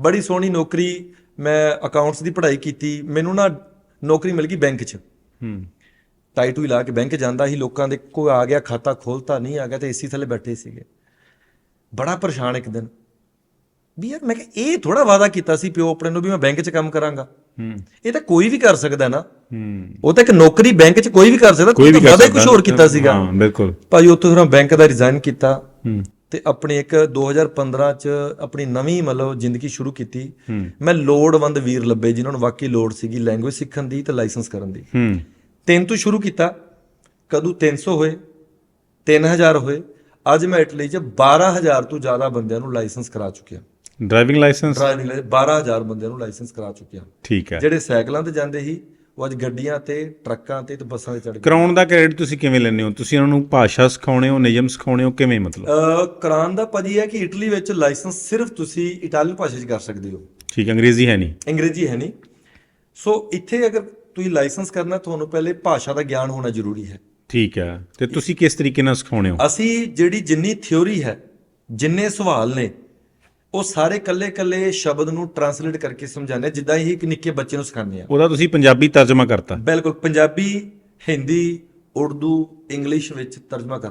ਬੜੀ ਸੋਹਣੀ ਨੌਕਰੀ ਮੈਂ ਅਕਾਊਂਟਸ ਦੀ ਪੜ੍ਹਾਈ ਕੀਤੀ ਮੈਨੂੰ ਨਾ ਨੌਕਰੀ ਮਿਲ ਗਈ ਬੈਂਕ 'ਚ। ਹੂੰ। ਟਾਈ ਟੂਈ ਲਾ ਕੇ ਬੈਂਕ ਜਾਂਦਾ ਸੀ ਲੋਕਾਂ ਦੇ ਕੋਈ ਆ ਗਿਆ ਖਾਤਾ ਖੋਲਤਾ ਨਹੀਂ ਆ ਗਿਆ ਤੇ ਏਸੀ ਥੱਲੇ ਬੈਠੇ ਸੀਗੇ। ਬੜਾ ਪਰੇਸ਼ਾਨ ਇੱਕ ਦਿਨ। ਵੀ ਯਾਰ ਮੈਂ ਕਿਹਾ ਇਹ ਥੋੜਾ ਵਾਅਦਾ ਕੀਤਾ ਸੀ ਪਿਓ ਆਪਣੇ ਨੂੰ ਵੀ ਮੈਂ ਬੈਂਕ 'ਚ ਕੰਮ ਕਰਾਂਗਾ। ਹੂੰ। ਇਹ ਤਾਂ ਕੋਈ ਵੀ ਕਰ ਸਕਦਾ ਨਾ। ਹੂੰ। ਉਹ ਤਾਂ ਇੱਕ ਨੌਕਰੀ ਬੈਂਕ 'ਚ ਕੋਈ ਵੀ ਕਰ ਸਕਦਾ ਕੋਈ ਵੀ ਕਰ ਵਾਅਦਾ ਹੀ ਕੁਝ ਹੋਰ ਕੀਤਾ ਸੀਗਾ। ਹਾਂ ਬਿਲਕੁਲ। ਭਾਜੀ ਉੱਥੋਂ ਫਿਰ ਮੈਂ ਬੈਂਕ ਦਾ ਰਿਜ਼ਾਈਨ ਕੀਤਾ। ਹੂੰ। ਤੇ ਆਪਣੀ ਇੱਕ 2015 ਚ ਆਪਣੀ ਨਵੀਂ ਮਤਲਬ ਜ਼ਿੰਦਗੀ ਸ਼ੁਰੂ ਕੀਤੀ। ਮੈਂ ਲੋੜਵੰਦ ਵੀਰ ਲੱਭੇ ਜਿਨ੍ਹਾਂ ਨੂੰ ਵਾਕਈ ਲੋੜ ਸੀਗੀ ਲੈਂਗੁਏਜ ਸਿੱਖਣ ਦੀ ਤੇ ਲਾਇਸੈਂਸ ਕਰਨ ਦੀ। ਤਿੰਨ ਤੋਂ ਸ਼ੁਰੂ ਕੀਤਾ। ਕਦੋਂ 300 ਹੋਏ 3000 ਹੋਏ। ਅੱਜ ਮੈਂ ਇਟਲੀ ਚ 12000 ਤੋਂ ਜ਼ਿਆਦਾ ਬੰਦਿਆਂ ਨੂੰ ਲਾਇਸੈਂਸ ਕਰਾ ਚੁੱਕਿਆ। ਡਰਾਈਵਿੰਗ ਲਾਇਸੈਂਸ ਡਰਾਈਵਿੰਗ ਲਾਇਸੈਂਸ 12000 ਬੰਦਿਆਂ ਨੂੰ ਲਾਇਸੈਂਸ ਕਰਾ ਚੁੱਕਿਆ। ਠੀਕ ਹੈ। ਜਿਹੜੇ ਸਾਈਕਲਾਂ ਤੇ ਜਾਂਦੇ ਸੀ ਉਹ ਅੱਜ ਗੱਡੀਆਂ ਤੇ ਟਰੱਕਾਂ ਤੇ ਤੇ ਬੱਸਾਂ ਤੇ ਚੜ ਗਏ। ਕਰਾਉਣ ਦਾ ਕ੍ਰੈਡਿਟ ਤੁਸੀਂ ਕਿਵੇਂ ਲੈਂਦੇ ਹੋ? ਤੁਸੀਂ ਉਹਨਾਂ ਨੂੰ ਭਾਸ਼ਾ ਸਿਖਾਉਣੇ ਹੋ ਨਿਯਮ ਸਿਖਾਉਣੇ ਹੋ ਕਿਵੇਂ ਮਤਲਬ? ਅ ਕਰਾਨ ਦਾ ਭਾਜੀ ਹੈ ਕਿ ਇਟਲੀ ਵਿੱਚ ਲਾਇਸੈਂਸ ਸਿਰਫ ਤੁਸੀਂ ਇਟਾਲੀਅਨ ਭਾਸ਼ਾ 'ਚ ਕਰ ਸਕਦੇ ਹੋ। ਠੀਕ ਅੰਗਰੇਜ਼ੀ ਹੈ ਨਹੀਂ? ਅੰਗਰੇਜ਼ੀ ਹੈ ਨਹੀਂ। ਸੋ ਇੱਥੇ ਅਗਰ ਤੁਸੀਂ ਲਾਇਸੈਂਸ ਕਰਨਾ ਤੁਹਾਨੂੰ ਪਹਿਲੇ ਭਾਸ਼ਾ ਦਾ ਗਿਆਨ ਹੋਣਾ ਜ਼ਰੂਰੀ ਹੈ। ਠੀਕ ਹੈ। ਤੇ ਤੁਸੀਂ ਕਿਸ ਤਰੀਕੇ ਨਾਲ ਸਿਖਾਉਣੇ ਹੋ? ਅਸੀਂ ਜਿਹੜੀ ਜਿੰਨੀ ਥਿਉਰੀ ਹੈ ਜਿੰਨੇ ਸਵਾਲ ਨੇ ਉਹ ਸਾਰੇ ਕੱਲੇ-ਕੱਲੇ ਸ਼ਬਦ ਨੂੰ ਟਰਾਂਸਲੇਟ ਕਰਕੇ ਸਮਝਾਉਂਦੇ ਹਾਂ, ਜਿੱਦਾਂ ਹੀ ਇੱਕ ਨਿੱਕੇ ਬੱਚੇ ਨੂੰ ਸਿਖਾਉਂਦੇ ਆ। ਉਹਦਾ ਤੁਸੀਂ ਪੰਜਾਬੀ ਤਰਜਮਾ ਕਰਤਾ। ਬਿਲਕੁਲ ਪੰਜਾਬੀ ਹਿੰਦੀ ਉਰਦੂ ਇੰਗਲਿਸ਼ ਵਿੱਚ ਤਰਜਮਾ ਕਰ